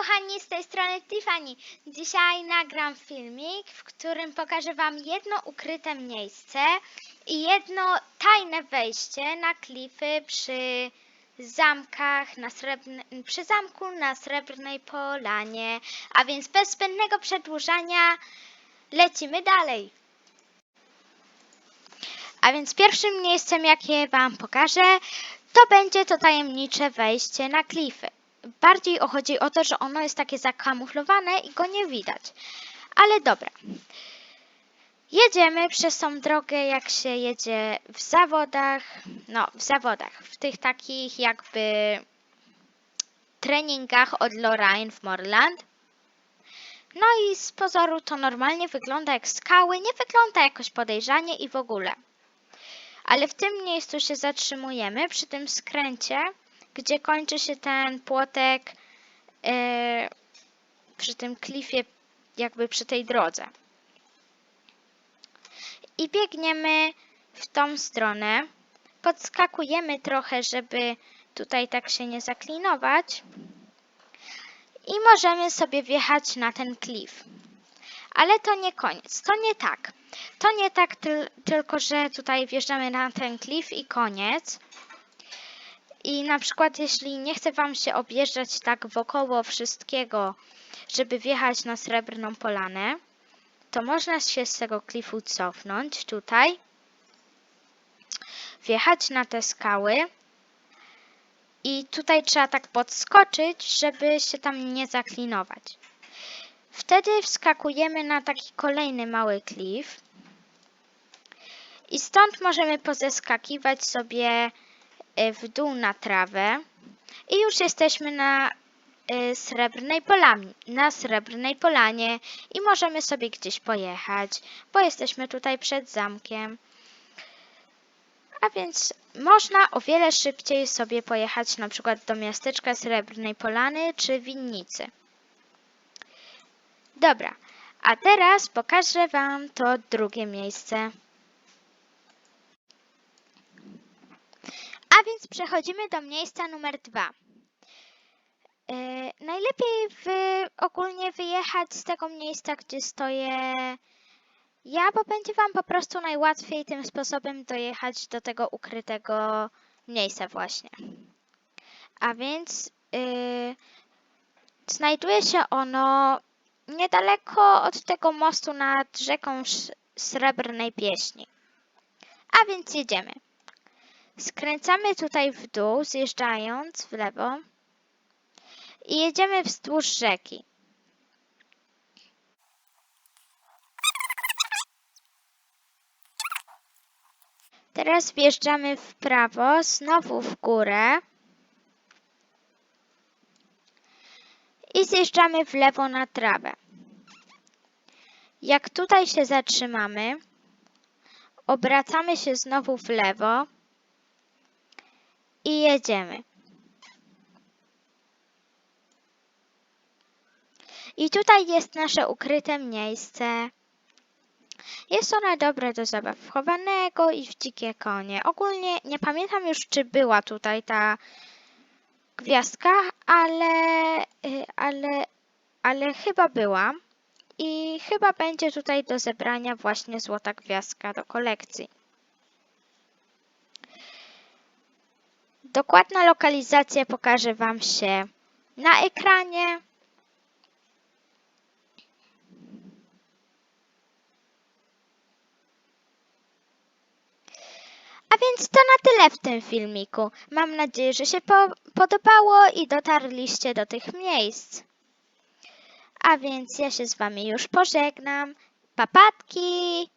kochani, z tej strony Tiffany. Dzisiaj nagram filmik, w którym pokażę Wam jedno ukryte miejsce i jedno tajne wejście na klify przy zamkach na srebrny, przy zamku na Srebrnej Polanie. A więc bez zbędnego przedłużania lecimy dalej. A więc pierwszym miejscem, jakie Wam pokażę, to będzie to tajemnicze wejście na klify. Bardziej chodzi o to, że ono jest takie zakamuflowane i go nie widać. Ale dobra. Jedziemy przez tą drogę, jak się jedzie w zawodach. No, w zawodach. W tych takich jakby treningach od Lorraine w Morland. No i z pozoru to normalnie wygląda jak skały, nie wygląda jakoś podejrzanie i w ogóle. Ale w tym miejscu się zatrzymujemy, przy tym skręcie, gdzie kończy się ten płotek e, przy tym klifie, jakby przy tej drodze. I biegniemy w tą stronę. Podskakujemy trochę, żeby tutaj tak się nie zaklinować. I możemy sobie wjechać na ten klif. Ale to nie koniec, to nie tak. To nie tak, tyl tylko że tutaj wjeżdżamy na ten klif i koniec. I na przykład, jeśli nie chce Wam się objeżdżać tak wokoło wszystkiego, żeby wjechać na srebrną polanę, to można się z tego klifu cofnąć tutaj, wjechać na te skały i tutaj trzeba tak podskoczyć, żeby się tam nie zaklinować. Wtedy wskakujemy na taki kolejny mały klif i stąd możemy pozeskakiwać sobie w dół na trawę i już jesteśmy na e, srebrnej polanie, na srebrnej polanie i możemy sobie gdzieś pojechać, bo jesteśmy tutaj przed zamkiem. A więc można o wiele szybciej sobie pojechać na przykład do miasteczka Srebrnej Polany czy Winnicy. Dobra, a teraz pokażę Wam to drugie miejsce. A więc przechodzimy do miejsca numer dwa. Yy, najlepiej wy, ogólnie wyjechać z tego miejsca, gdzie stoję ja, bo będzie Wam po prostu najłatwiej tym sposobem dojechać do tego ukrytego miejsca właśnie. A więc yy, znajduje się ono niedaleko od tego mostu nad rzeką Srebrnej Pieśni. A więc jedziemy. Skręcamy tutaj w dół, zjeżdżając w lewo i jedziemy wzdłuż rzeki. Teraz wjeżdżamy w prawo, znowu w górę i zjeżdżamy w lewo na trawę. Jak tutaj się zatrzymamy, obracamy się znowu w lewo i jedziemy. I tutaj jest nasze ukryte miejsce. Jest ono dobre do zabaw chowanego i w dzikie konie. Ogólnie nie pamiętam już, czy była tutaj ta gwiazdka, ale, y, ale, ale chyba była. I chyba będzie tutaj do zebrania właśnie złota gwiazdka do kolekcji. Dokładna lokalizacja pokaże Wam się na ekranie. A więc to na tyle w tym filmiku. Mam nadzieję, że się po podobało i dotarliście do tych miejsc. A więc ja się z Wami już pożegnam. Papatki!